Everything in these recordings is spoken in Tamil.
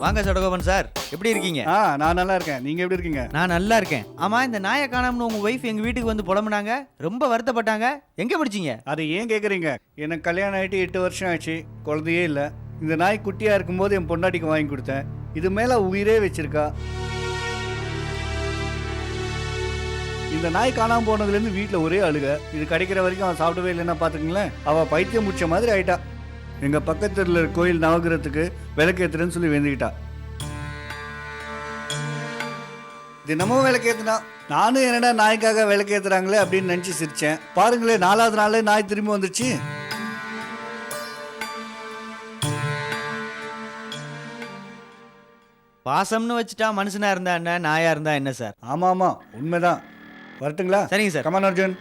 வாங்க சடகோபன் சார் எப்படி இருக்கீங்க? ஆ நான் நல்லா இருக்கேன். நீங்க எப்படி இருக்கீங்க? நான் நல்லா இருக்கேன். ஆமா இந்த நாயை காணாமனு உங்க ஒய்ஃப் எங்க வீட்டுக்கு வந்து புலம்புனாங்க? ரொம்ப வருத்தப்பட்டாங்க. எங்க படிச்சீங்க? அதை ஏன் கேக்குறீங்க? எனக்கு கல்யாணம் ஆயிட்டு எட்டு வருஷம் ஆச்சு. குழந்தையே இல்லை. இந்த நாய் குட்டியா இருக்கும்போது என் பொண்டாட்டிக்கு வாங்கி கொடுத்தேன். இது மேல உயிரே வச்சிருக்கா. இந்த நாய் காணாம போனதுலேருந்து வீட்டில் ஒரே அழுக. இது கிடைக்கிற வரைக்கும் அவன் சாப்பிடவே இல்லைன்னா பார்த்துங்களேன் அவள் பைத்தியம் முடிச்ச மாதிரி ஆயிட்டா. எங்கள் பக்கத்தில் இருக்க கோயில் நவகிரகத்துக்கு விளக்கேத்துறேன்னு சொல்லி வேண்டிக்கிட்டா. தினமும் விளக்கேத்துனா நானும் என்னடா நாய்க்காக விளக்கேத்துறாங்களே அப்படின்னு நினச்சி சிரிச்சேன். பாருங்களேன் நாலாவது நாளே நாய் திரும்பி வந்துருச்சு. பாசம்னு வச்சுட்டா மனுஷனா இருந்தா என்ன நாயா இருந்தா என்ன சார்? ஆமாம் ஆமாம் உண்மைதான். வரட்டுங்களா? சரிங்க சார். கமான் அர்ஜுன்.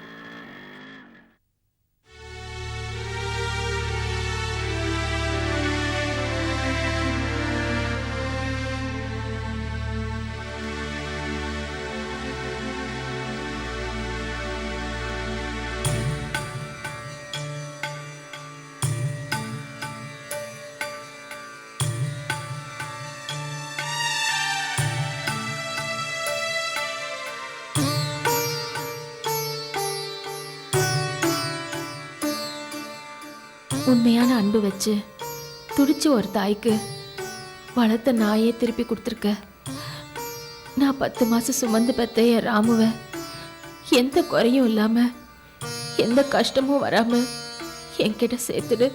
உண்மையான அன்பு வச்சு துடிச்சு ஒரு தாய்க்கு வளர்த்த நாயே திருப்பி கொடுத்துருக்க. நான் பத்து மாதம் சுமந்து பெத்த என் ராமுவை எந்த குறையும் இல்லாமல் எந்த கஷ்டமும் வராமல் என்கிட்ட சேர்த்துடு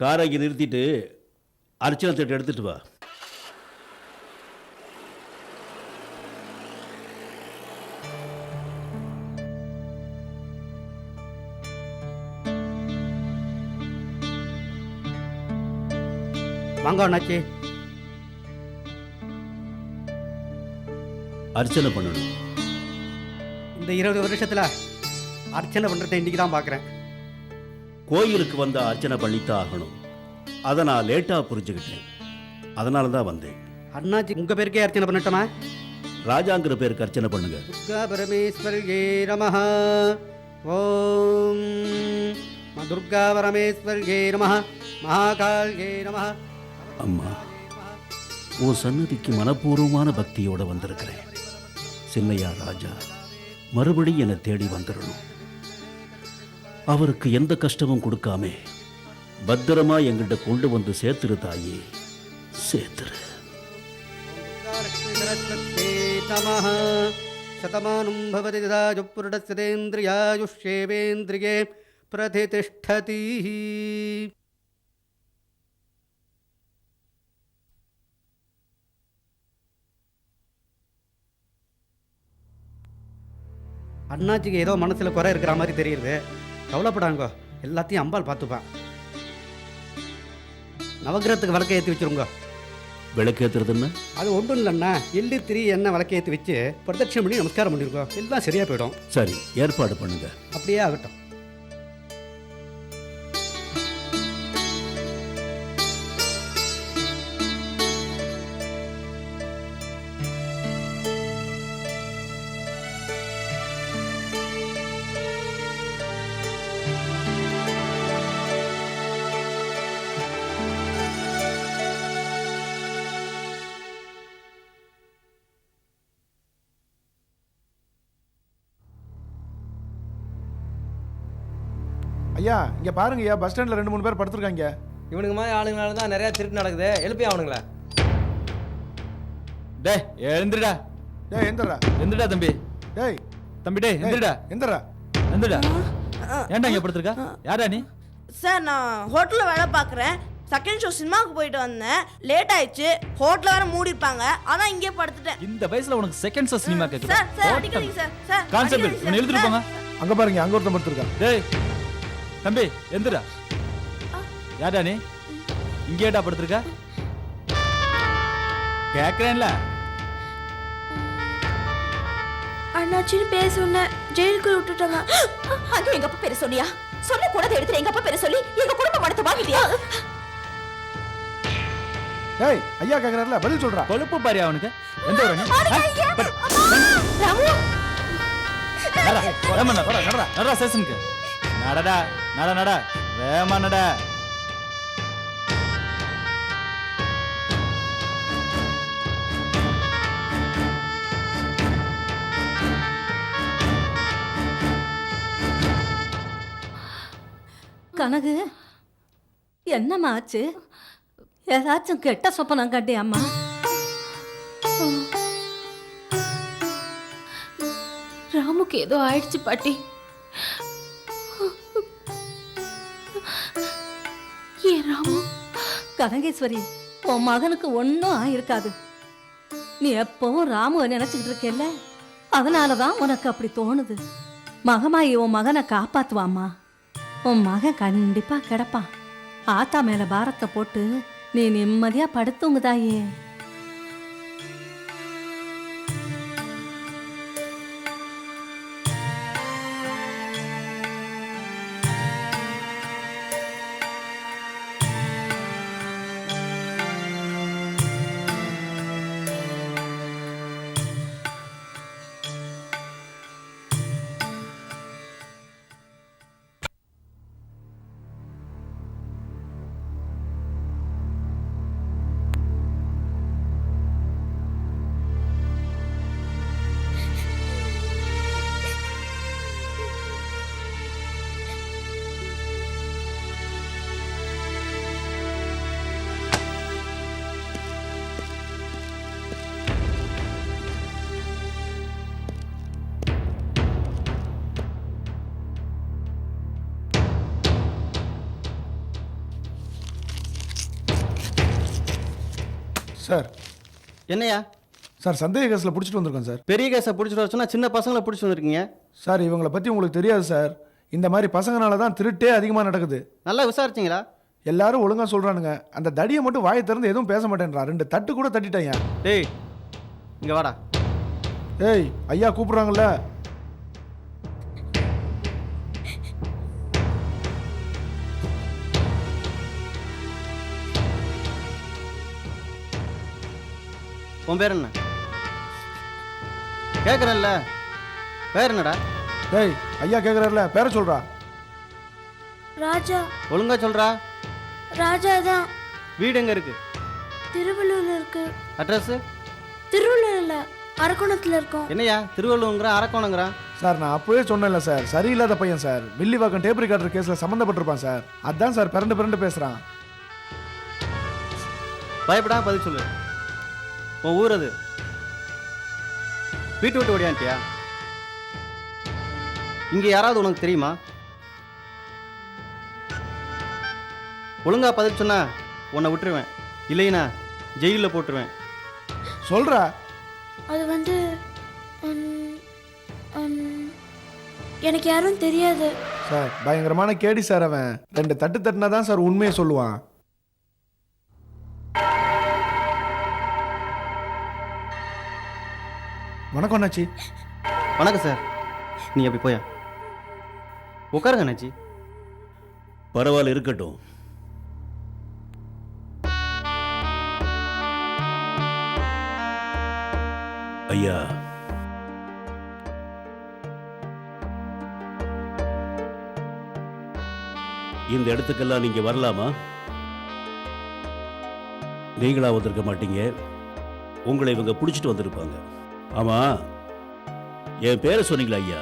காரை இங்கே நிறுத்திட்டு அர்ச்சனை தட்டு எடுத்துட்டு வா. வாங்க அண்ணாச்சி. அர்ச்சனை பண்ணணும். இந்த இருபது வருஷத்தில் அர்ச்சனை பண்ணுறதை இன்றைக்கி தான் பார்க்குறேன் கோயிலுக்கு வந்த அர்ச்சனை பண்ணித்தான் ஆகணும். அதை நான் லேட்டாக புரிஞ்சுக்கிட்டேன். அதனால தான் வந்தேன். அண்ணாச்சி உங்கள் பேருக்கே அர்ச்சனை பண்ணட்டுமா? ராஜாங்கிற பேருக்கு அர்ச்சனை பண்ணுங்க. துர்கா பரமேஸ்வர்யே நமः ஓம். துர்கா பரமேஸ்வர்யே நமः மகாகால்யே நமः அம்மா உன் சன்னதிக்கு மனப்பூர்வமான பக்தியோட வந்திருக்கிறேன். சின்னையா ராஜா மறுபடியும் என்னை தேடி வந்துடணும் அவருக்கு எந்த கஷ்டமும் கொடுக்காமே. பத்திரமா எங்கள்கிட்ட கொண்டு வந்து சேர்த்துரு தாயே. சேர்த்துரு. சதமானம் பவதி ராஜபுருடசிரேந்திரியாயுஷேவேந்திரியே பிரதிதிஷ்டதி. அண்ணாச்சிக்கு ஏதோ மனசில் குறை இருக்கிற மாதிரி தெரியுது. கவலைப்படாங்கோ. எல்லாத்தையும் அம்பாள் பார்த்துப்பான் நவகிரகத்துக்கு விளக்க ஏற்றி வச்சிருங்க. விளக்கேத்துறதுன்னு அது ஒன்றும் இல்லைண்ணா. எள்ளு திரி எண்ணெய் விளக்க ஏற்றி வச்சு பிரதட்சணம் பண்ணி நமஸ்காரம் பண்ணிருக்கோம். எல்லாம் சரியாக போயிடும். சரி ஏற்பாடு பண்ணுங்க. அப்படியே ஆகட்டும். ஐயா இங்க பாருங்க ஐயா பஸ் ஸ்டாண்ட்ல ரெண்டு மூணு பேர் படுத்திருக்காங்க. இவனுங்க மாதிரி ஆளுங்களால தான் நிறைய திருட்டு நடக்குது. எழுப்பி அவனுங்கள. டேய் எழுந்துடா டேய் எந்திரா எந்திரடா தம்பி. டேய். தம்பி டேய் எந்திரடா எந்திரா எந்திரடா ஏன்டா இங்க படுத்திருக்க? யாரா நீ? சார் நான் ஹோட்டலில் வேலை பார்க்குறேன். செகண்ட் ஷோ சினிமாவுக்கு போயிட்டு வந்தேன். லேட் ஆயிடுச்சு. ஹோட்டலில் வேற மூடிருப்பாங்க அதான் இங்கே படுத்துட்டேன். இந்த வயசுல உனக்கு செகண்ட் ஷோ சினிமா கேக்குது? சார் சார் அடிக்காதீங்க சார். சார் கான்ஸ்டபிள் இவனை. எழுதிட்டு போங்க. அங்க பாருங்க அங்க ஒருத்தன் படுத்திருக்கான். டேய். தம்பி எந்திரா யாரா நீ இங்கேடா படுத்திருக்க கேக்குறேன்ல அண்ணாச்சின்னு பேர் சொன்னேன் ஜெயிலுக்கு விட்டுட்டாங்க அங்க எங்க அப்பா பேரை சொன்னியா சொல்ல கூடாது எடுத்து எங்க அப்பா பேரை சொல்லி எங்க குடும்ப மனத்தை வாங்கிட்டியா டேய் ஐயா கேக்குறாருல பதில் சொல்றா கொழுப்பு பாரியா அவனுக்கு எந்த? பட்- ராமு நடடா, நடடா, நடடா, ஸ்டேஷனுக்கு நடடா நட நட. வேமா நட. கனகு என்னம்மா ஆச்சு? ஏதாச்சும் கெட்ட சொப்பனம் கட்டியாம்மா? ராமுக்கு ஏதோ ஆயிடுச்சு பாட்டி. கனகேஸ்வரி உன் மகனுக்கு ஒன்றும் ஆயிருக்காது. நீ எப்பவும் ராமுவை நினைச்சுக்கிட்டு இருக்கேல்ல? அதனால தான் உனக்கு அப்படி தோணுது. மகமாயி உன் மகனை காப்பாத்துவாம்மா. உன் மகன் கண்டிப்பா கிடப்பான். ஆத்தா மேல பாரத்தை போட்டு நீ நிம்மதியா படுத்துங்குதாயே. சார். என்னையா? சார் சந்தேக கேஸ்ல புடிச்சிட்டு வந்திருக்கோம் சார். பெரிய கேஸை பிடிச்சிட்டு வர சொன்னா சின்ன பசங்களை பிடிச்சி வந்திருக்கீங்க. சார் இவங்களை பத்தி உங்களுக்கு தெரியாது சார். இந்த மாதிரி பசங்கனால தான் திருட்டே அதிகமா நடக்குது. நல்லா விசாரிச்சிங்களா? எல்லாரும் ஒழுங்கா சொல்றானுங்க. அந்த தடியை மட்டும் வாயை திறந்து எதுவும் பேச மாட்டேன்றான் ரெண்டு தட்டு கூட தட்டிட்டாங்க டேய் இங்க வாடா. ஏய் ஐயா கூப்பிடுறாங்கல்ல. உன் பேர் என்ன? கேட்குறேன்ல பேர் என்னடா? ஏய் ஐயா கேக்குறாருல பேர சொல்றா. ராஜா. ஒழுங்கா சொல்றா. ராஜா தான் வீடு எங்க இருக்கு? திருவள்ளூர்ல இருக்கு. அட்ரஸ்? திருவள்ளூர்ல அரக்கோணத்துல இருக்கோம். என்னையா திருவள்ளுவங்கிறான் அரக்கோணங்கிறான் சார் நான் அப்பவே சொன்னேன்ல சார். சரியில்லாத பையன் சார். வில்லிவாக்கம் டேப் ரெக்கார்டர் கேஸ்ல சம்மந்தப்பட்டிருப்பான் சார். அதான் சார் பிறண்டு பிறண்டு பேசுறான். பயப்படாம பதில் சொல்லு. உன் ஊர் அது வீட்டு விட்டு ஓடியான்ட்டியா இங்க யாராவது உனக்கு தெரியுமா? ஒழுங்கா பதில் சொன்னா உன்னை விட்டுருவேன். இல்லைனா ஜெயிலில் போட்டுருவேன். சொல்றா. அது வந்து எனக்கு யாரும் தெரியாது. சார் பயங்கரமான கேடி சார் அவன். ரெண்டு தட்டு தட்டுனா தான் சார் உண்மையை சொல்லுவான். வணக்கம் அண்ணாச்சி. வணக்கம் சார். நீ அப்படி போயா? உட்காருங்க அண்ணாச்சி. பரவாயில்ல இருக்கட்டும். ஐயா. இந்த இடத்துக்கெல்லாம் நீங்க வரலாமா? நீங்களா வந்திருக்க மாட்டீங்க. உங்களை இவங்க பிடிச்சிட்டு வந்திருப்பாங்க. ஆமா. என் பேரை சொன்னீங்களா ஐயா?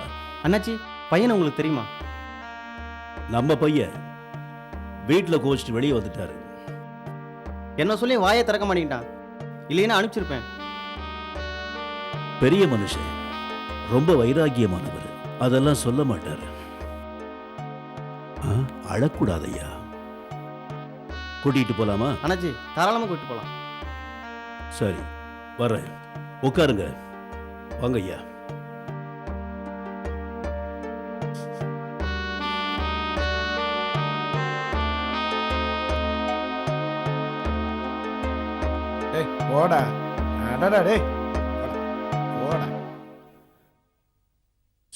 அண்ணாச்சி பையனை உங்களுக்கு தெரியுமா? நம்ம பையன் வீட்டில் கோச்சிட்டு வெளியே வந்துட்டாரு. என்ன சொல்லி வாயை திறக்க மாட்டேங்கிட்டான். இல்லைன்னா அனுப்பிச்சிருப்பேன். பெரிய மனுஷன் ரொம்ப வைராக்கியமானவர் அதெல்லாம் சொல்ல மாட்டார். ஆ, அழக்கூடாதையா கூட்டிட்டு போலாமா? அண்ணாச்சி தாராளமாக கூப்பிட்டு போகலாம் சரி வர்றேன். உட்காருங்க. வாங்க ஐயா. டேய் போடா. அடடா டேய். போடா.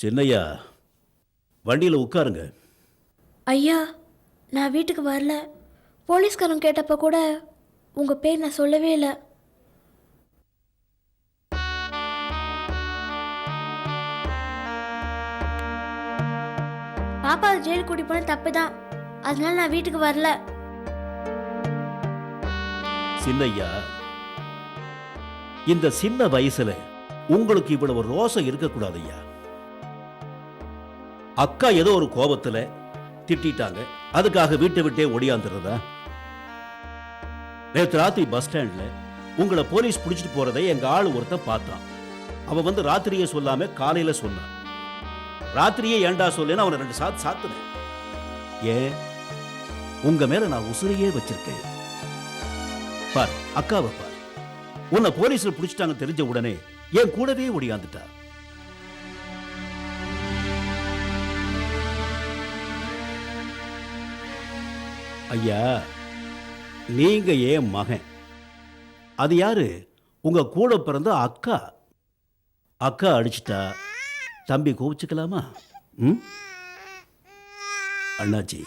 சின்னையா வண்டியில் உட்காருங்க. ஐயா நான் வீட்டுக்கு வரல. போலீஸ்காரன் கேட்டப்ப கூட உங்கள் பேர் நான் சொல்லவே இல்லை. பாப்பா ஜெயிலுக்கு கூட்டி போன தப்பு தான் அதனால நான் வீட்டுக்கு வரல. சின்னையா இந்த சின்ன வயசுல உங்களுக்கு இவ்வளவு ரோசம் இருக்கக்கூடாது ஐயா அக்கா ஏதோ ஒரு கோபத்துல திட்டிட்டாங்க. அதுக்காக வீட்டை விட்டே ஒடியாந்துடுறதா? நேற்று ராத்திரி பஸ் ஸ்டாண்ட்ல உங்களை போலீஸ் பிடிச்சிட்டு போறதை எங்க ஆள் ஒருத்தன் பார்த்தான். அவன் வந்து ராத்திரியை சொல்லாம காலையில சொன்னான். ராத்திரியே ஏன்டா சொல்லுன்னு அவனை ரெண்டு சாத்து சாத்துனேன். ஏன் உங்க மேல நான் உசுரையே வச்சிருக்கேன். பார் அக்காவை பார். உன்னை போலீஸ்ல பிடிச்சிட்டாங்க தெரிஞ்ச உடனே என் கூடவே ஒடியாந்துட்டா. ஐயா நீங்க ஏன் மகன்? அது யாரு? உங்க கூட பிறந்த அக்கா. அக்கா அடிச்சிட்டா. தம்பி கோபிச்சுக்கலாமா ம்? அண்ணாச்சி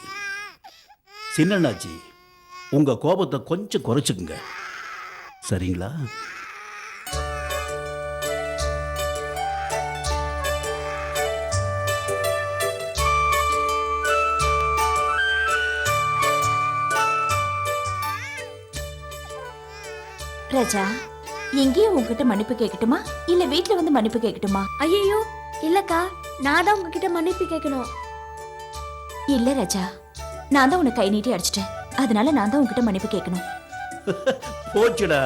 சின்ன அண்ணாச்சி உங்க கோபத்தை கொஞ்சம் குறைச்சிக்குங்க. சரிங்களா? ராஜா எங்கேயும் உங்ககிட்ட மன்னிப்பு கேட்கட்டுமா? இல்ல வீட்ல வந்து மன்னிப்பு கேட்கட்டுமா? ஐயோ இல்லக்கா நான் தான் உங்ககிட்ட மன்னிப்பு கேட்கணும். இல்ல ரஜா நான் தான் உனக்கு கை நீட்டி அடிச்சிட்டேன். அதனால நான் தான் உங்ககிட்ட மன்னிப்பு கேட்கணும். போச்சுடா.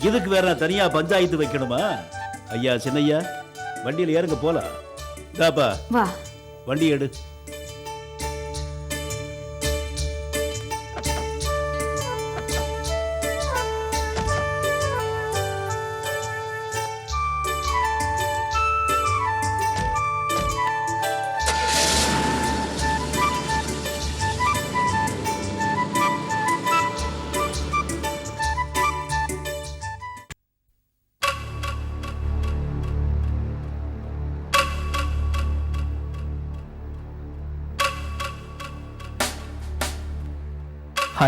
இதுக்கு வேற நான் தனியா பஞ்சாயத்து வைக்கணுமா? ஐயா சின்னையா வண்டியில் ஏறுங்க போலாம். தாப்பா வா. வண்டி எடு.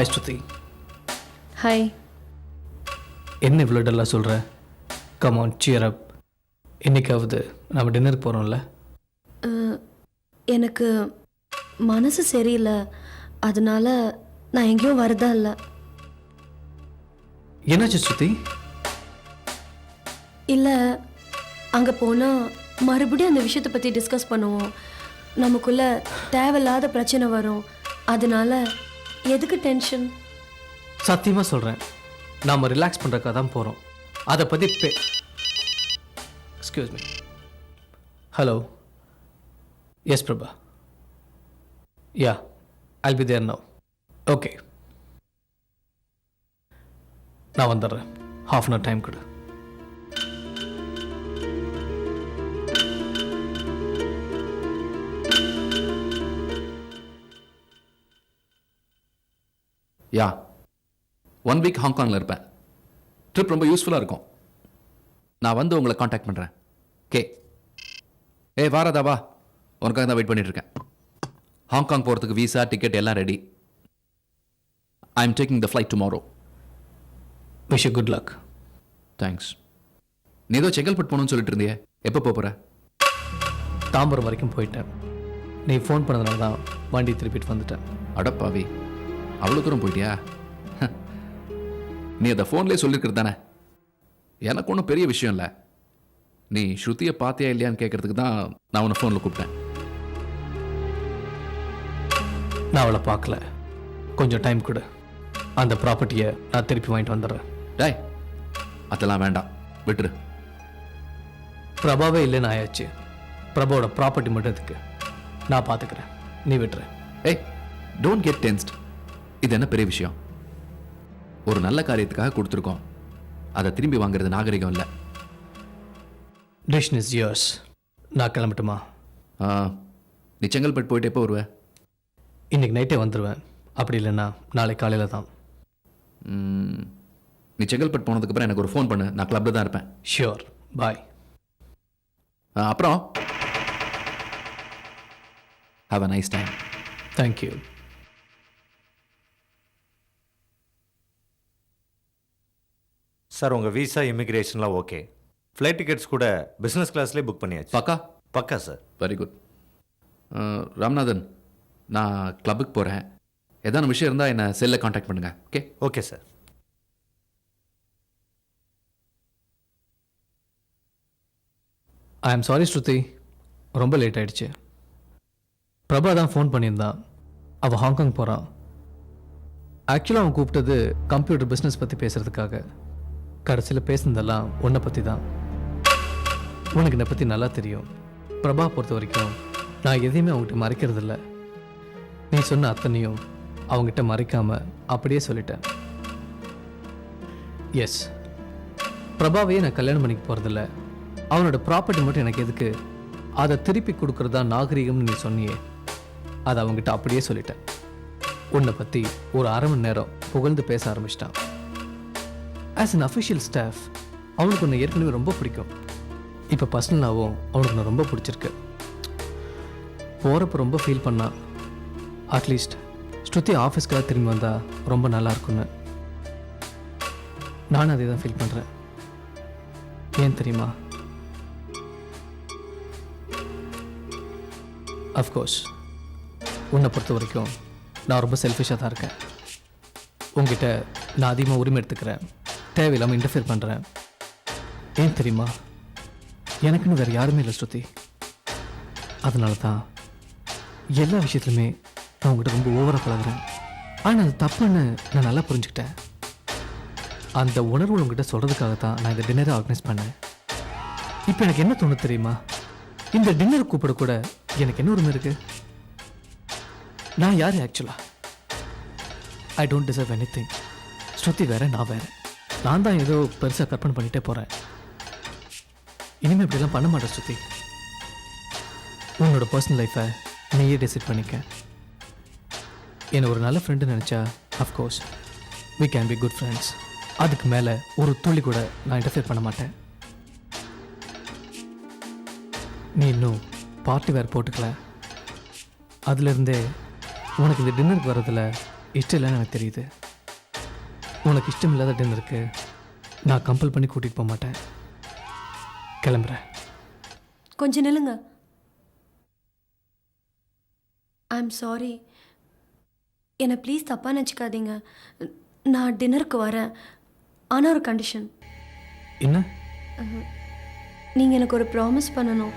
ஹாய் ஸ்ருதி ஹாய் என்ன இவ்வளோ டல்லாக சொல்கிற கமான் சியர் அப் இன்னைக்காவது நம்ம டின்னருக்கு போகிறோம்ல எனக்கு மனசு சரியில்லை. அதனால நான் எங்கேயும் வரதா இல்லை. என்னாச்சு ஸ்ருதி? இல்லை அங்கே போனால் மறுபடியும் அந்த விஷயத்தை பற்றி டிஸ்கஸ் பண்ணுவோம். நமக்குள்ள தேவையில்லாத பிரச்சனை வரும். அதனால எதுக்கு டென்ஷன் சத்தியமாக சொல்கிறேன் நாம் ரிலாக்ஸ் பண்ணுறக்காக தான் போகிறோம் அதை பற்றி பே excuse me hello yes Prabha ya I'll be there now okay நான் வந்துடுறேன். ஹாஃப் அன் ஹவர் டைம் கொடு. யா ஒன் வீக் ஹாங்காங்கில் இருப்பேன். ட்ரிப் ரொம்ப யூஸ்ஃபுல்லாக இருக்கும். நான் வந்து உங்களை காண்டாக்ட் பண்ணுறேன் கே ஏய் வாராதா வா. உனக்காக தான் வெயிட் பண்ணிட்டு இருக்கேன். ஹாங்காங் போகிறதுக்கு விசா டிக்கெட் எல்லாம் ready I am taking the flight tomorrow wish good luck thanks நீ ஏதோ செங்கல்பட்டு போகணும்னு சொல்லிட்டு இருந்தியே. எப்போ போகிற தாம்பரம் வரைக்கும் போயிட்டேன். நீ ஃபோன் பண்ணதுனால தான் வண்டி திருப்பிட்டு வந்துட்டேன். அடப்பாவி. அவ்வளோ தூரம் போயிட்டியா? நீ அதை ஃபோன்லேயே சொல்லியிருக்கிறது தானே? எனக்கு ஒன்றும் பெரிய விஷயம் இல்லை. நீ ஸ்ருதியை பார்த்தியா இல்லையான்னு கேட்கறதுக்கு தான் நான் உன்னை ஃபோனில் கூப்பிட்டேன். நான் அவளை பார்க்கல. கொஞ்சம் டைம் கொடு. அந்த ப்ராப்பர்ட்டியை நான் திருப்பி வாங்கிட்டு வந்துடுறேன். டேய் அதெல்லாம் வேண்டாம். விட்டுரு பிரபாவே இல்லைன்னு ஆயாச்சு. பிரபாவோட ப்ராப்பர்ட்டி மட்டும் எதுக்கு? நான் பார்த்துக்கிறேன் நீ விட்டுரு. ஏய் டோன்ட் கெட் டென்ஸ்ட் இது என்ன பெரிய விஷயம்? ஒரு நல்ல காரியத்துக்காக கொடுத்துருக்கோம். அதை திரும்பி வாங்குறது நாகரிகம் இல்லை. டிஷன் இஸ் யோர்ஸ் நான் கிளம்பட்டுமா? ஆ, நீ செங்கல்பட்டு போயிட்டு எப்போ வருவ? இன்னைக்கு நைட்டே வந்துடுவேன் அப்படி இல்லைன்னா நாளை காலையில் தான். நீ செங்கல்பட்டு போனதுக்கப்புறம் எனக்கு ஒரு ஃபோன் பண்ணு. நான் கிளப்பில் தான் இருப்பேன். ஷியோர் பாய் அப்புறம்? Have a nice time thank you sir உங்கள் விசா இமிக்ரேஷன்லாம் ஓகே ஃப்ளைட் டிக்கெட்ஸ் கூட பிஸ்னஸ் கிளாஸ்லேயே புக் பண்ணியாச்சு. பக்கா? பக்கா சார் வெரி குட் ராம்நாதன் நான் கிளப்புக்கு போகிறேன் ஏதான விஷயம் இருந்தால் என்னை செல்லில் காண்டாக்ட் பண்ணுங்க okay okay sir I am sorry Shruti ரொம்ப லேட் ஆயிடுச்சு. பிரபா தான் ஃபோன் பண்ணியிருந்தான். அவள் ஹாங்காங் போகிறான் ஆக்சுவலாக அவன் கூப்பிட்டது கம்ப்யூட்டர் பிஸ்னஸ் பற்றி பேசுகிறதுக்காக கடைசியில் பேசுனதெல்லாம் உன்னை பற்றி தான் உனக்கு என்னை பற்றி நல்லா தெரியும். பிரபா பொறுத்த வரைக்கும் நான் எதையுமே அவங்ககிட்ட மறைக்கிறதில்ல. நீ சொன்ன அத்தனையும் அவங்ககிட்ட மறைக்காம அப்படியே சொல்லிட்டேன். எஸ் பிரபாவையே நான் கல்யாணம் பண்ணிக்க போகிறதில்ல அவனோட ப்ராப்பர்ட்டி மட்டும் எனக்கு எதுக்கு? அதை திருப்பி கொடுக்குறதா நாகரிகம்னு நீ சொன்னியே. அதை அவங்ககிட்ட அப்படியே சொல்லிட்டேன். உன்னை பற்றி ஒரு அரை மணி நேரம் புகழ்ந்து பேச ஆரம்பிச்சிட்டான். ஆஸ் அன் அஃபிஷியல் ஸ்டாஃப் அவனுக்கு உன்னை ஏற்கனவே ரொம்ப பிடிக்கும். இப்போ பர்சனலாகவும் அவனுக்கு உன்னை ரொம்ப பிடிச்சிருக்கு. போகிறப்ப ரொம்ப ஃபீல் பண்ணான் அட்லீஸ்ட் ஸ்ருதி ஆஃபீஸ்க்காக திரும்பி வந்தால் ரொம்ப நல்லா இருக்கும்னு நானும் அதே தான் ஃபீல் பண்ணுறேன் ஏன் தெரியுமா? அஃப்கோர்ஸ் உன்னை பொறுத்த வரைக்கும் நான் ரொம்ப செல்ஃபிஷாக தான் இருக்கேன். உங்ககிட்ட நான் அதிகமாக உரிமை எடுத்துக்கிறேன். தேவையில்லாமல் இன்டர்ஃபியர் பண்ணுறேன் ஏன் தெரியுமா? எனக்குன்னு வேறு யாருமே இல்லை ஸ்ருதி. அதனால தான் எல்லா விஷயத்துலையுமே நான் உங்ககிட்ட ரொம்ப ஓவராக பழகுறேன். ஆனால் அது தப்புன்னு நான் நல்லா புரிஞ்சுக்கிட்டேன். அந்த உணர்வு உங்ககிட்ட சொல்கிறதுக்காக தான் நான் இந்த டின்னரை ஆர்கனைஸ் பண்ணேன். இப்போ எனக்கு என்ன தோணு தெரியுமா? இந்த டின்னர் கூப்பிட கூட எனக்கு என்ன உரிமை இருக்குது நான் யார் ஆக்சுவலாக I don't deserve anything Shruti வேற நான் வேறு. நான் தான் ஏதோ பெருசாக கற்பனை பண்ணிட்டே போகிறேன் இனிமேல் இப்படிலாம் பண்ண மாட்டேன் சுற்றி உன்னோட பர்சனல் லைஃப்பை நீயே டிசைட் பண்ணிக்க. என்னை ஒரு நல்ல ஃப்ரெண்டு நினச்சா of course we can be good friends அதுக்கு மேலே ஒரு துளி கூட நான் இன்டர்ஃபியர் பண்ண மாட்டேன். நீ இன்னும் பார்ட்டி வேர் போட்டுக்கல. அதுலேருந்தே உனக்கு இந்த டின்னருக்கு வர்றதில் இஷ்டம் இல்லைன்னு எனக்கு தெரியுது. உனக்கு இஷ்டம் இல்லாத டின்னருக்கு நான் கம்பல் பண்ணி கூட்டிகிட்டு போக மாட்டேன். கிளம்புறேன். கொஞ்சம் நில்லுங்க. ஐ எம் சாரி என்னை ப்ளீஸ் தப்பாக நினச்சிக்காதீங்க. நான் டின்னருக்கு வரேன். ஆனால் ஒரு கண்டிஷன் என்ன? நீங்கள் எனக்கு ஒரு ப்ராமிஸ் பண்ணணும்.